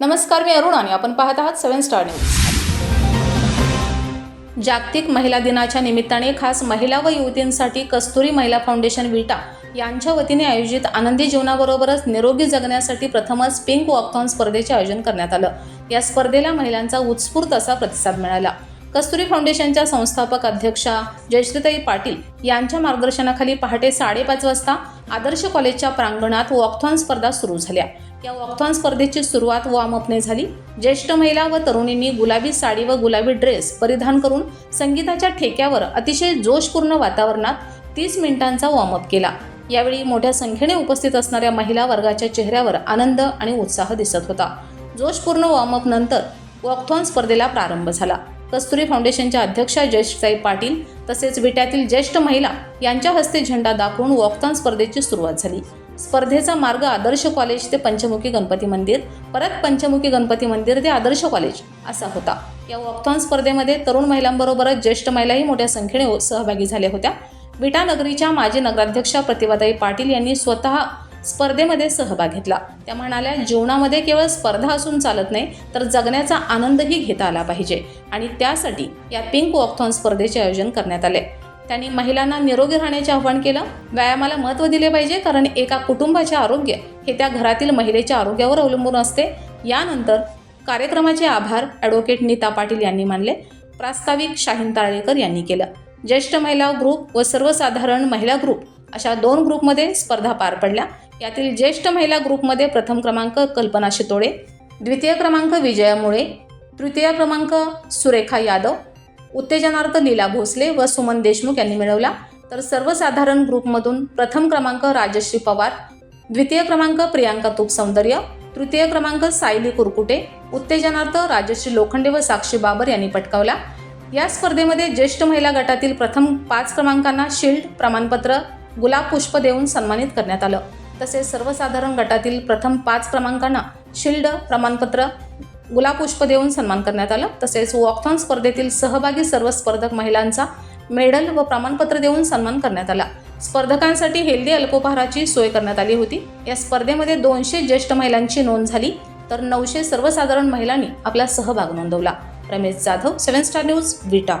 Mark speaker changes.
Speaker 1: नमस्कार मी अरुण आणि आपण पाहत आहात सेवन स्टार न्यूज. जागतिक महिला दिनाच्या निमित्ताने खास महिला व युवतींसाठी कस्तुरी महिला फाउंडेशन विटा यांच्या वतीने आयोजित आनंदी जीवनाबरोबरच निरोगी जगण्यासाठी प्रथमच पिंक वॉकथॉन स्पर्धेचे आयोजन करण्यात आलं. या स्पर्धेला महिलांचा उत्स्फूर्त असा प्रतिसाद मिळाला. कस्तुरी फाउंडेशनच्या संस्थापक अध्यक्षा जयश्रीताई पाटील यांच्या मार्गदर्शनाखाली पहाटे साडेपाच वाजता आदर्श कॉलेजच्या प्रांगणात वॉकथॉन स्पर्धा सुरू झाल्या. या वॉकथॉन स्पर्धेची सुरुवात वॉर्मअपने झाली. ज्येष्ठ महिला व तरुणींनी गुलाबी साडी व गुलाबी ड्रेस परिधान करून संगीताच्या ठेक्यावर अतिशय जोशपूर्ण वातावरणात तीस मिनिटांचा वॉर्मअप केला. यावेळी मोठ्या संख्येने उपस्थित असणाऱ्या महिला वर्गाच्या चेहऱ्यावर आनंद आणि उत्साह दिसत होता. जोशपूर्ण वॉर्मअप नंतर वॉकथॉन स्पर्धेला प्रारंभ झाला. कस्तुरी फाउंडेशनच्या अध्यक्षा जयश्रीताई पाटील तसेच विट्यातील ज्येष्ठ महिला यांच्या हस्ते झेंडा दाखवून वॉकथॉन स्पर्धेची सुरुवात झाली. स्पर्धेचा मार्ग आदर्श कॉलेज ते पंचमुखी गणपती मंदिर परत पंचमुखी गणपती मंदिर ते आदर्श कॉलेज असा होता. या वॉकथॉन स्पर्धेमध्ये तरुण महिलांबरोबरच ज्येष्ठ महिलाही मोठ्या संख्येने हो-, सहभागी झाल्या होत्या. विटानगरीच्या माजी नगराध्यक्षा प्रतिभाताई पाटील यांनी स्वतः स्पर्धेमध्ये सहभाग घेतला. त्या म्हणाल्या जीवनामध्ये केवळ स्पर्धा असून चालत नाही तर जगण्याचा आनंदही घेता आला पाहिजे. आणि त्यासाठी या पिंक वॉकथॉन स्पर्धेचे आयोजन करण्यात आले. त्यांनी महिलांना निरोगी राहण्याचे आवाहन केलं. व्यायामाला महत्त्व दिले पाहिजे कारण एका कुटुंबाचे आरोग्य हे त्या घरातील महिलेच्या आरोग्यावर अवलंबून असते. यानंतर कार्यक्रमाचे आभार ॲडव्होकेट नीता पाटील यांनी मानले. प्रास्ताविक शाहीन ताळेकर यांनी केलं. ज्येष्ठ महिला ग्रुप व सर्वसाधारण महिला ग्रुप अशा दोन ग्रुपमध्ये स्पर्धा पार पडल्या. यातील ज्येष्ठ महिला ग्रुपमध्ये प्रथम क्रमांक कल्पना शितोळे द्वितीय क्रमांक विजया मुळे तृतीय क्रमांक सुरेखा यादव उत्तेजनार्थ लीला भोसले व सुमन देशमुख यांनी मिळवला. तर सर्वसाधारण ग्रुपमधून प्रथम क्रमांक राजश्री पवार द्वितीय क्रमांक प्रियांका तुप सौंदर्य तृतीय क्रमांक सायली कुरकुटे उत्तेजनार्थ राजश्री लोखंडे व साक्षी बाबर यांनी पटकावला. या स्पर्धेमध्ये ज्येष्ठ महिला गटातील प्रथम पाच क्रमांकांना शिल्ड प्रमाणपत्र गुलाब पुष्प देऊन सन्मानित करण्यात आलं. तसेच सर्वसाधारण गटातील प्रथम पाच क्रमांकांना शिल्ड प्रमाणपत्र गुलापुष्प देऊन सन्मान करण्यात आलं. तसेच वॉकथॉन स्पर्धेतील सहभागी सर्व स्पर्धक महिलांचा मेडल व प्रमाणपत्र देऊन सन्मान करण्यात आला. स्पर्धकांसाठी हेल्दी अल्पोपहाराची सोय करण्यात आली होती. या स्पर्धेमध्ये दोनशे ज्येष्ठ महिलांची नोंद झाली तर नऊशे सर्वसाधारण महिलांनी आपला सहभाग नोंदवला. Ramesh Jadhav seven star news Vita